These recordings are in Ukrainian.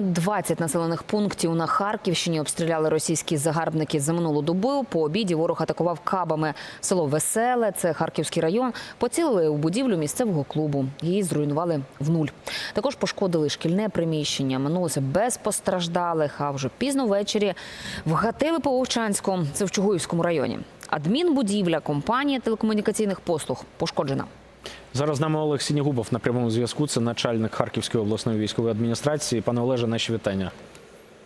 Понад 20 населених пунктів на Харківщині обстріляли російські загарбники за минулу добу. По обіді ворог атакував кабами село Веселе, це Харківський район. Поцілили у будівлю місцевого клубу. Її зруйнували в нуль. Також пошкодили шкільне приміщення. Минулося без постраждалих. А вже пізно ввечері вгатили по Вовчанську. Це в Чугуївському районі. Адмінбудівля компанії телекомунікаційних послуг пошкоджена. Зараз з нами Олег Сінігубов на прямому зв'язку. Це начальник Харківської обласної військової адміністрації. Пане Олеже, наші вітання.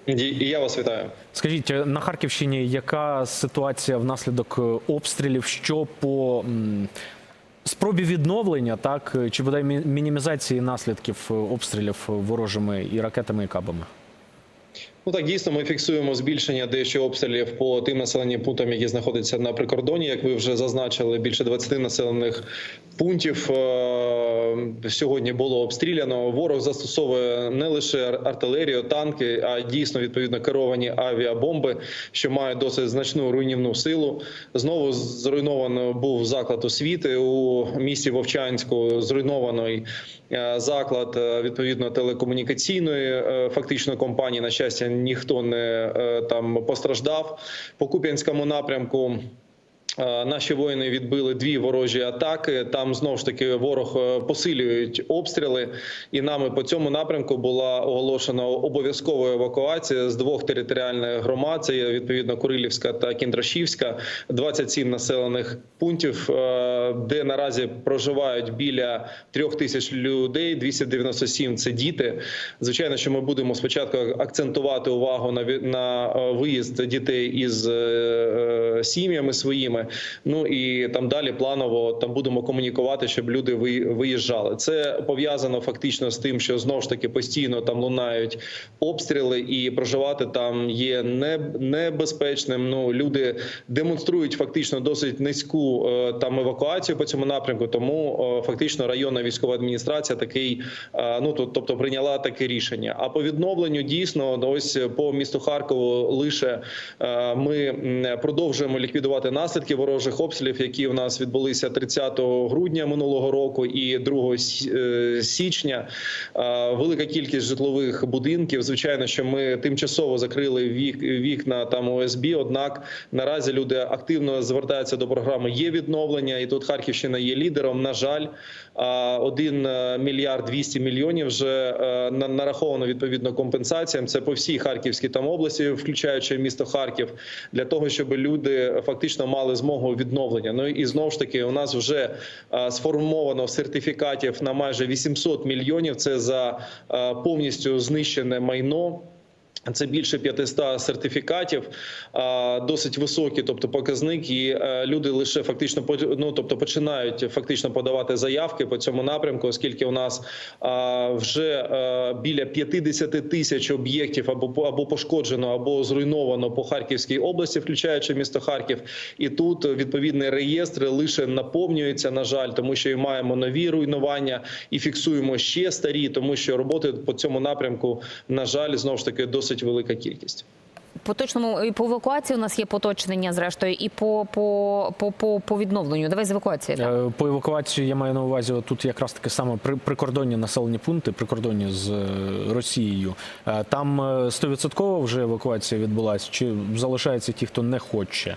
І я вас вітаю. Скажіть, на Харківщині яка ситуація внаслідок е, обстрілів? Що по спробі відновлення, так чи бодай мінімізації наслідків е, обстрілів ворожими і ракетами і кабами? Ну так дійсно ми фіксуємо збільшення дещо обстрілів по тим населеним пунктам, які знаходяться на прикордоні. Як ви вже зазначили, більше 20 населених пунктів е, сьогодні було обстріляно. Ворог застосовує не лише артилерію, танки, а дійсно відповідно керовані авіабомби, що мають досить значну руйнівну силу. Знову зруйновано був заклад освіти у місті Вовчанську. Зруйнований е, заклад е, відповідно телекомунікаційної фактично компанії. На щастя, ніхто не е, там постраждав по Куп'янському напрямку. Е, Наші воїни відбили дві ворожі атаки. Там знову ж таки ворог е, посилюють обстріли, і нами по цьому напрямку була оголошена обов'язкова евакуація з двох територіальних громад. Це відповідно Курилівська та Кіндрашівська, 27 населених пунктів, е, де наразі проживають біля трьох тисяч людей. 297 – це діти. Звичайно, що ми будемо спочатку акцентувати увагу на на виїзд дітей із сім'ями своїми. Ну і там далі планово там будемо комунікувати, щоб люди ви- виїжджали. Це пов'язано фактично з тим, що знов ж таки постійно там лунають обстріли, і проживати там є не небезпечним. Ну люди демонструють фактично досить низьку е, там евакуацію по цьому напрямку. Тому е, фактично районна військова адміністрація такий е, ну то- тобто прийняла таке рішення. А по відновленню дійсно ось по місту Харкову лише ми продовжуємо ліквідувати наслідки ворожих обстрілів, які в нас відбулися 30 грудня минулого року і 2 е, січня. Е, Велика кількість житлових будинків. Звичайно, що ми тимчасово закрили вік- вікна там ОСБ. Однак наразі люди активно звертаються до програми. Є відновлення, і тут Харківщина є лідером. На жаль, 1 мільярд 200 мільйонів вже е, на- нараховано відповідно компенсаціям. Це по всій Харківській там області, включаючи місто Харків, для того, щоб люди фактично мали змогу відновлення. Ну і знову ж таки, у нас вже сформовано сертифікатів на майже 800 мільйонів. Це за повністю знищене майно. Це більше 500 сертифікатів, досить високі, тобто показник, і е, люди лише фактично ну, тобто починають фактично подавати заявки по цьому напрямку, оскільки у нас вже е, біля 50 тисяч об'єктів або або пошкоджено, або зруйновано по Харківській області, включаючи місто Харків. І тут відповідні реєстри лише наповнюються, на жаль, тому що маємо нові руйнування і фіксуємо ще старі, тому що роботи по цьому напрямку, на жаль, знову ж таки досить велика кількість. Поточному і по евакуації у нас є поточнення, зрештою, і по, по, по, по, по відновленню. Давай з евакуації. так. Е, По евакуації я маю на увазі тут якраз таке саме при- прикордонні населені пункти, прикордонні з е, Росією. Е, Там е, стовідсотково вже евакуація відбулася, чи залишаються ті, хто не хоче?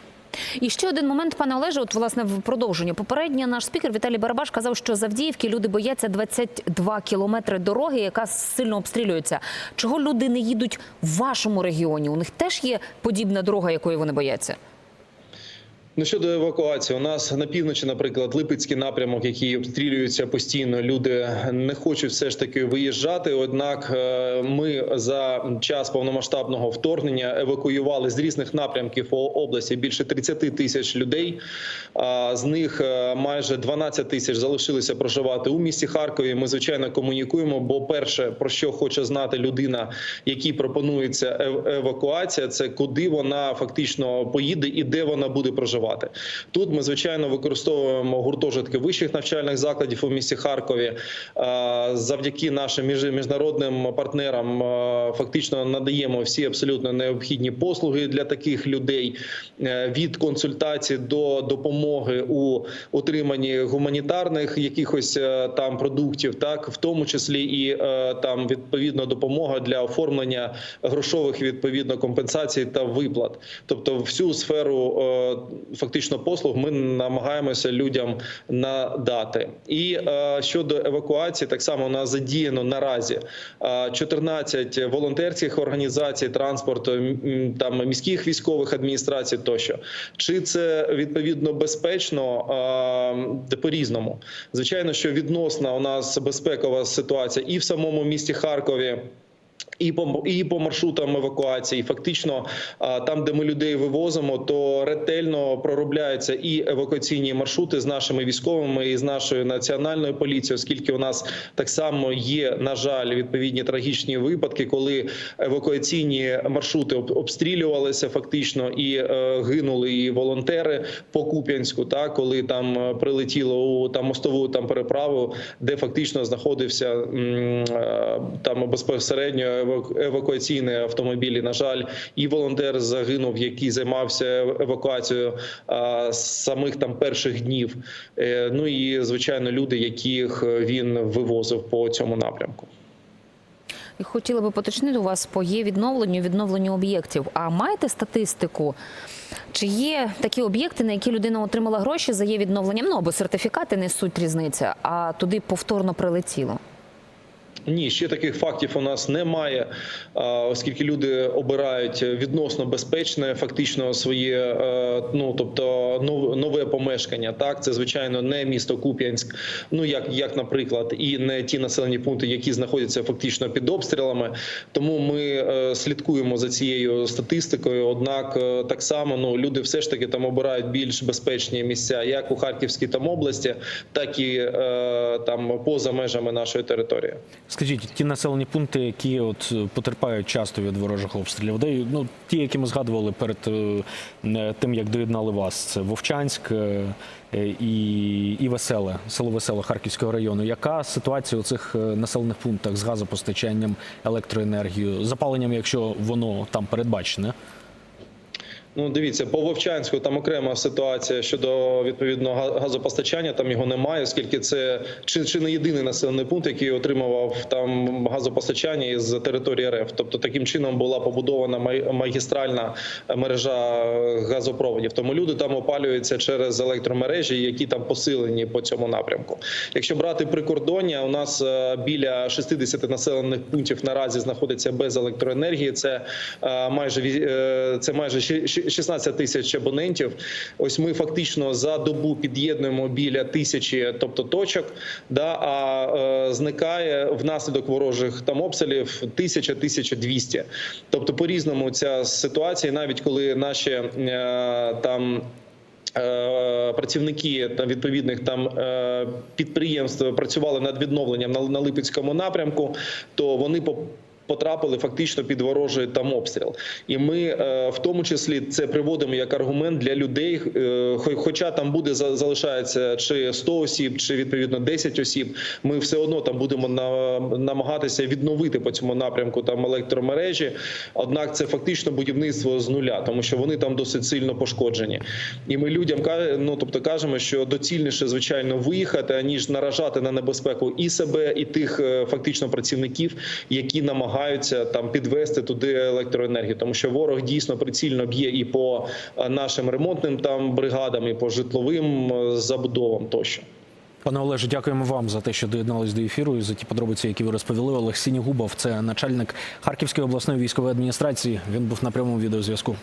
І ще один момент, пане Олеже, от власне в продовження. Попередньо наш спікер Віталій Барабаш казав, що з Авдіївки люди бояться 22 кілометри дороги, яка сильно обстрілюється. Чого люди не їдуть в вашому регіоні? У них теж є подібна дорога, якої вони бояться. Ну щодо евакуації, у нас на півночі, наприклад, Липецький напрямок, який обстрілюється постійно. Люди не хочуть все ж таки виїжджати. Однак е, ми за час повномасштабного вторгнення евакуювали з різних напрямків області більше 30 тисяч людей. З них е, майже 12 тисяч залишилися проживати у місті Харкові. Ми звичайно комунікуємо. Бо перше про що хоче знати людина, якій пропонується евакуація, це куди вона фактично поїде і де вона буде проживати. Працювати. Тут ми звичайно використовуємо гуртожитки вищих навчальних закладів у місті Харкові. Е, Завдяки нашим між- міжнародним партнерам е, фактично надаємо всі абсолютно необхідні послуги для таких людей е, від консультацій до допомоги у отриманні гуманітарних якихось там продуктів, так в тому числі і там відповідно допомога для оформлення грошових відповідно компенсацій та виплат. Тобто, всю сферу фактично послуг ми намагаємося людям надати. І е, щодо евакуації, так само у нас задіяно наразі е, 14 волонтерських організацій, транспорту, там міських військових адміністрацій тощо. Чи це відповідно безпечно? Е, По різному, звичайно, що відносна у нас безпекова ситуація і в самому місті Харкові. І по і по маршрутам евакуації, фактично там, де ми людей вивозимо, то ретельно проробляються і евакуаційні маршрути з нашими військовими і з нашою національною поліцією, оскільки у нас так само є, на жаль, відповідні трагічні випадки, коли евакуаційні маршрути обстрілювалися фактично і е, гинули і волонтери по Куп'янську, та коли там е, прилетіло у там мостову там переправу, де фактично знаходився е, там безпосередньо еваку- евакуаційний автомобіль. І, на жаль, і волонтер загинув, який займався евакуацією самих там перших днів. Е, Ну і звичайно, люди, яких він вивозив по цьому напрямку. Хотіла би поточнити у вас по є відновленню, відновленню об'єктів. А маєте статистику? Чи є такі об'єкти, на які людина отримала гроші за є відновленням? Ну або сертифікати не суть різниця, а туди повторно прилетіло? Ні, ще таких фактів у нас немає, оскільки люди обирають відносно безпечне, фактично своє, е, ну тобто нове помешкання. Так, це звичайно не місто Куп'янськ, ну як, як наприклад, і не ті населені пункти, які знаходяться фактично під обстрілами. Тому ми е, слідкуємо за цією статистикою. Однак, е, так само ну люди все ж таки там обирають більш безпечні місця, як у Харківській там області, так і там поза межами нашої території. Скажіть, ті населені пункти, які от е, потерпають часто від ворожих обстрілів, де ну ті, які ми згадували перед е, тим, як доєднали вас, це Вовчанськ е, і, і Веселе, село Веселе Харківського району. Яка ситуація у цих населених пунктах з газопостачанням, електроенергією, запаленням, якщо воно там передбачене? Ну, дивіться, по Вовчанську там окрема ситуація щодо відповідно га- газопостачання. Там його немає, оскільки це чи, чи не єдиний населений пункт, який отримував там газопостачання із території РФ. Тобто таким чином була побудована магістральна мережа газопроводів. Тому люди там опалюються через електромережі, які там посилені по цьому напрямку. Якщо брати прикордоння, у нас е, біля 60 населених пунктів наразі знаходиться без електроенергії. Це е, майже е, це майже 16 тисяч абонентів. Ось ми фактично за добу під'єднуємо біля тисячі, тобто точок. Да, а е, зникає внаслідок ворожих там обстрілів 1000-1200. Тобто, по різному ця ситуація, навіть коли наші е, там. е, Працівники та відповідних там е, підприємств працювали над відновленням на, Липецькому напрямку, то вони потрапили фактично під ворожий там обстріл, і ми е, в тому числі це приводимо як аргумент для людей. е, хо- Хоча там буде за- залишається чи 100 осіб, чи відповідно 10 осіб. Ми все одно там будемо на, намагатися відновити по цьому напрямку там електромережі. Однак це фактично будівництво з нуля, тому що вони там досить сильно пошкоджені. І ми людям ну, тобто кажемо, що доцільніше звичайно виїхати, аніж наражати на небезпеку і себе, і тих е, фактично працівників, які намагаються там підвести туди електроенергію, тому що ворог дійсно прицільно б'є і по е, нашим ремонтним там бригадам, і по житловим е, забудовам тощо. Пане Олеже, дякуємо вам за те, що доєднались до ефіру і за ті подробиці, які ви розповіли. Олег Сінігубов, це начальник Харківської обласної військової адміністрації. Він був на прямому відеозв'язку.